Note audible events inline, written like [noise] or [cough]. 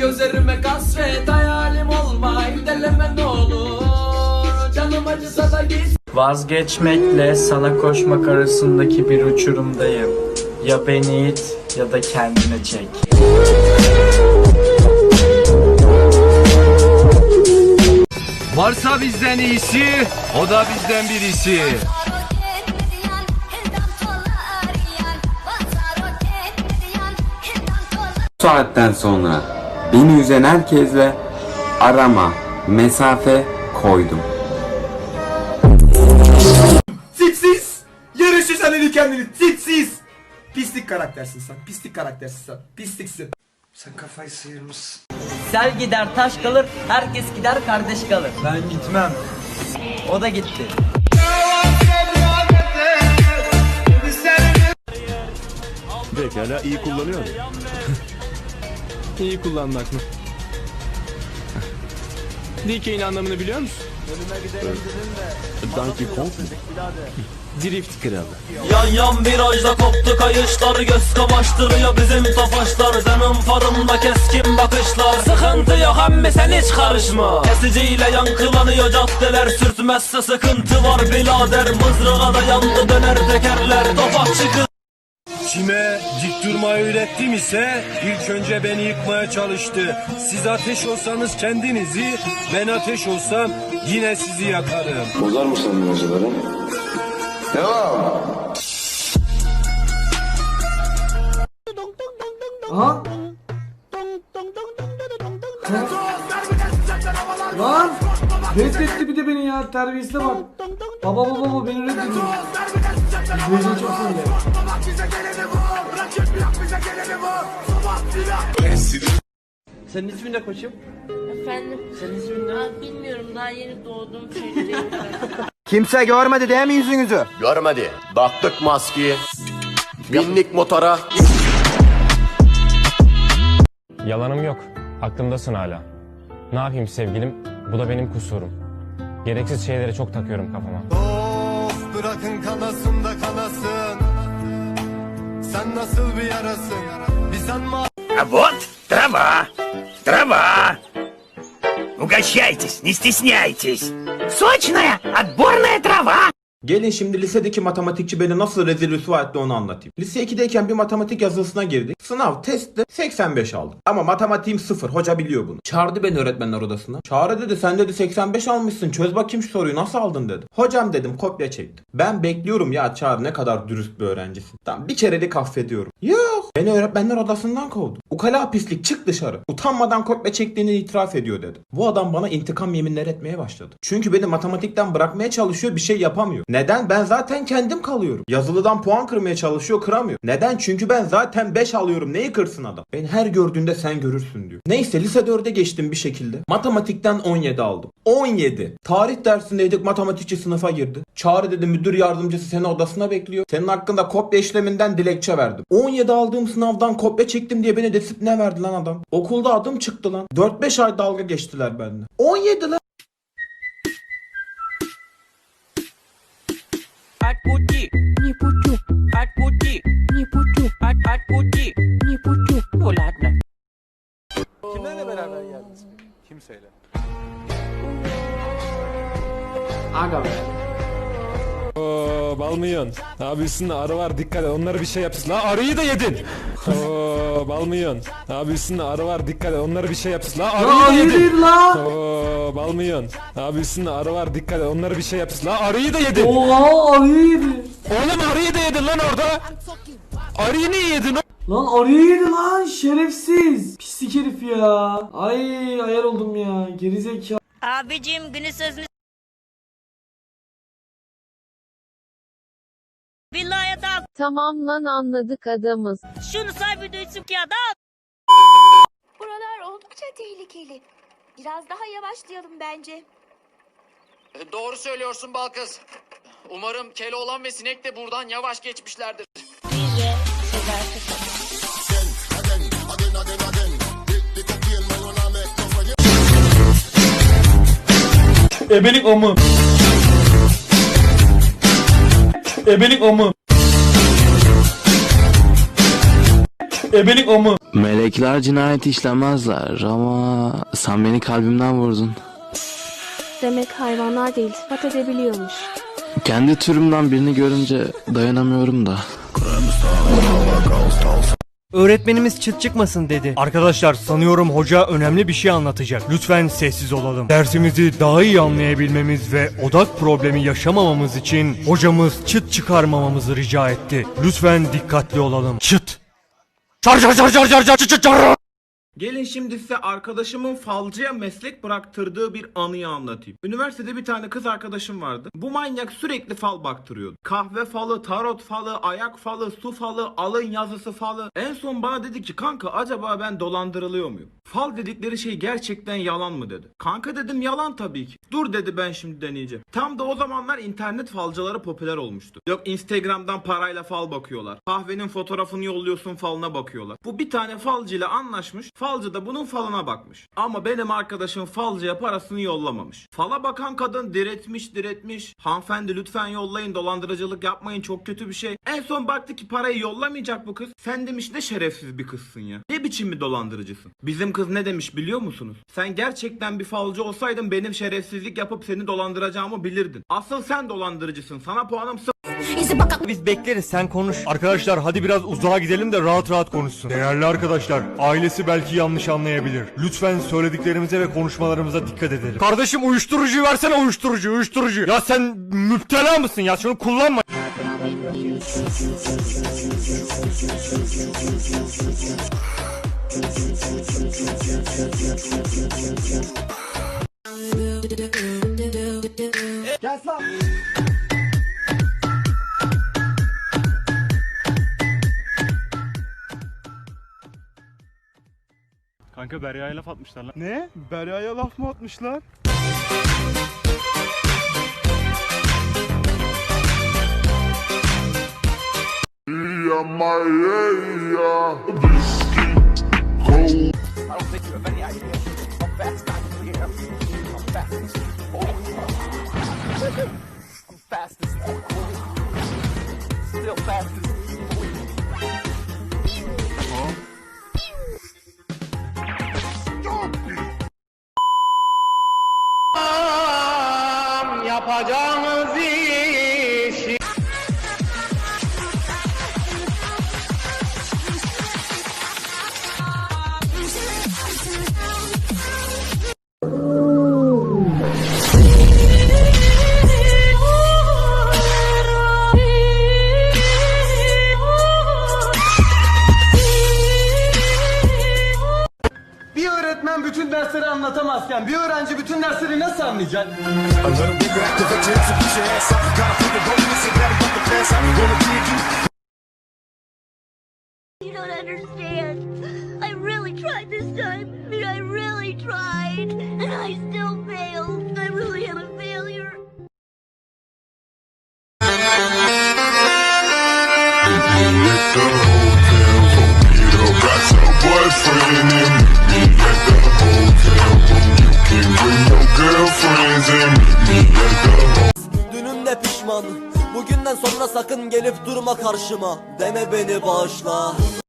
Gözlerime kasvet hayalim olma Deleme ne olur Canım acısa da git Vazgeçmekle sana koşmak arasındaki bir uçurumdayım. Ya beni it ya da kendine çek. Varsa bizden iyisi, o da bizden birisi. Bu saatten sonra beni üzen herkesle arama, mesafe koydum. Titsiz! Yarışı sen eli kendini titsiz! Pislik karaktersin sen. Pislik karaktersin sen. Pisliksin. Sen kafayı sıyırmışsın. Sel gider taş kalır, herkes gider kardeş kalır. Ben gitmem. O da gitti. Pekala iyi kullanıyor. [laughs] iyi kullanmak mı? DK'nin anlamını biliyor musun? Donkey Kong mu? Drift kralı. Yan yan virajda koptu kayışlar Göz kamaştırıyor bizim tofaşlar Canım farımda keskin bakışlar Sıkıntı yok emmi sen hiç karışma Kesiciyle yankılanıyor caddeler Sürtmezse sıkıntı var birader Mızrağa da yandı döner tekerler Tofaşçı kız Kime dik durmayı öğrettim ise ilk önce beni yıkmaya çalıştı. Siz ateş olsanız kendinizi, ben ateş olsam yine sizi yakarım. Bozar mısın mevzuları? Devam. Aha. Lan! Reddetti bir de beni ya terbiyesine bak. Baba baba baba beni reddediyor. İzleyiciyi çok seviyor. Senin ismin ne koçum? Efendim? Senin ismin ne? bilmiyorum daha yeni doğdum. [laughs] Kimse görmedi değil mi yüzünüzü? Görmedi. Taktık maskeyi. Binlik motora. Yalanım yok. Aklımdasın hala. Ne yapayım sevgilim? Bu da benim kusurum. Gereksiz şeylere çok takıyorum kafama. Of bırakın kanasın da kanasın. Sen nasıl bir yarasın? Bir sen mi Вот, трава, трава. Угощайтесь, не стесняйтесь. Сочная, отборная трава. Gelin şimdi lisedeki matematikçi beni nasıl rezil rüsva etti onu anlatayım. Lise 2'deyken bir matematik yazılısına girdik. Sınav, testte 85 aldım. Ama matematiğim sıfır. Hoca biliyor bunu. Çağırdı beni öğretmenler odasına. Çağrı dedi sen dedi 85 almışsın. Çöz bakayım şu soruyu nasıl aldın dedi. Hocam dedim kopya çektim. Ben bekliyorum ya Çağrı ne kadar dürüst bir öğrencisin. Tamam bir kerelik affediyorum. Yok. Beni öğretmenler odasından kovdu. Ukala pislik çık dışarı. Utanmadan kopya çektiğini itiraf ediyor dedi. Bu adam bana intikam yeminleri etmeye başladı. Çünkü beni matematikten bırakmaya çalışıyor bir şey yapamıyor. Neden? Ben zaten kendim kalıyorum. Yazılıdan puan kırmaya çalışıyor kıramıyor. Neden? Çünkü ben zaten 5 alıyorum. Neyi kırsın adam? Beni her gördüğünde sen görürsün diyor. Neyse lise 4'e geçtim bir şekilde. Matematikten 17 aldım. 17. Tarih dersindeydik matematikçi sınıfa girdi. Çağrı dedi müdür yardımcısı seni odasına bekliyor. Senin hakkında kopya işleminden dilekçe verdim. 17 aldığım sınavdan kopya çektim diye beni disipline verdi lan adam. Okulda adım çıktı lan. 4-5 ay dalga geçtiler benimle. 17 lan. Не balmıyorsun. Abi üstünde arı var dikkat et onları bir şey yapsın. La arıyı da yedin. Oo, balmıyorsun. Abi üstünde arı var dikkat et onları bir şey yapsın. La arıyı da yedin. la. Oo, balmıyorsun. Abi üstünde arı var dikkat et onları bir şey yapsın. La arıyı da yedin. Oha arıyı yedi. Oğlum arıyı da yedin lan orada. Arıyı niye yedin? Lan arıyı yedi lan şerefsiz. Pislik herif ya. Ay ayar oldum ya. Gerizekalı. Abicim günü sözünü Billahi da Tamam lan anladık adamız. şunu say bir duysun ki adam. Buralar oldukça tehlikeli. Biraz daha yavaşlayalım bence. Doğru söylüyorsun Balkız Umarım Keloğlan ve Sinek de buradan yavaş geçmişlerdir Ebelik omu. Ebelik omu. Ebelik amı. Melekler cinayet işlemezler ama sen beni kalbimden vurdun. Demek hayvanlar da iltifat edebiliyormuş. Kendi türümden birini görünce dayanamıyorum da. Öğretmenimiz çıt çıkmasın dedi. Arkadaşlar sanıyorum hoca önemli bir şey anlatacak. Lütfen sessiz olalım. Dersimizi daha iyi anlayabilmemiz ve odak problemi yaşamamamız için hocamız çıt çıkarmamamızı rica etti. Lütfen dikkatli olalım. Çıt. Çar çar çar çar çar çar çar çar. Gelin şimdi size arkadaşımın falcıya meslek bıraktırdığı bir anıyı anlatayım. Üniversitede bir tane kız arkadaşım vardı. Bu manyak sürekli fal baktırıyordu. Kahve falı, tarot falı, ayak falı, su falı, alın yazısı falı. En son bana dedi ki kanka acaba ben dolandırılıyor muyum? Fal dedikleri şey gerçekten yalan mı dedi. Kanka dedim yalan tabii ki. Dur dedi ben şimdi deneyeceğim. Tam da o zamanlar internet falcıları popüler olmuştu. Yok Instagram'dan parayla fal bakıyorlar. Kahvenin fotoğrafını yolluyorsun falına bakıyorlar. Bu bir tane falcıyla anlaşmış. Falcı da bunun falına bakmış. Ama benim arkadaşım falcıya parasını yollamamış. Fala bakan kadın diretmiş diretmiş. Hanımefendi lütfen yollayın dolandırıcılık yapmayın çok kötü bir şey. En son baktı ki parayı yollamayacak bu kız. Sen demiş ne şerefsiz bir kızsın ya. Ne biçim bir dolandırıcısın. Bizim kız ne demiş biliyor musunuz? Sen gerçekten bir falcı olsaydın benim şerefsizlik yapıp seni dolandıracağımı bilirdin. Asıl sen dolandırıcısın. Sana puanım sıfır. Biz bekleriz sen konuş. Arkadaşlar hadi biraz uzağa gidelim de rahat rahat konuşsun. Değerli arkadaşlar ailesi belki yanlış anlayabilir. Lütfen söylediklerimize ve konuşmalarımıza dikkat edelim. Kardeşim uyuşturucuyu versene uyuşturucu uyuşturucu. Ya sen müptela mısın ya şunu kullanma. Kanka Berya'ya laf atmışlar lan. Ne? Berya'ya laf mı atmışlar? Yapacağımız işi anlatamazken bir öğrenci bütün dersleri nasıl anlayacak? I really tried this time. I really tried. And I still gelip durma karşıma. Deme beni bağışla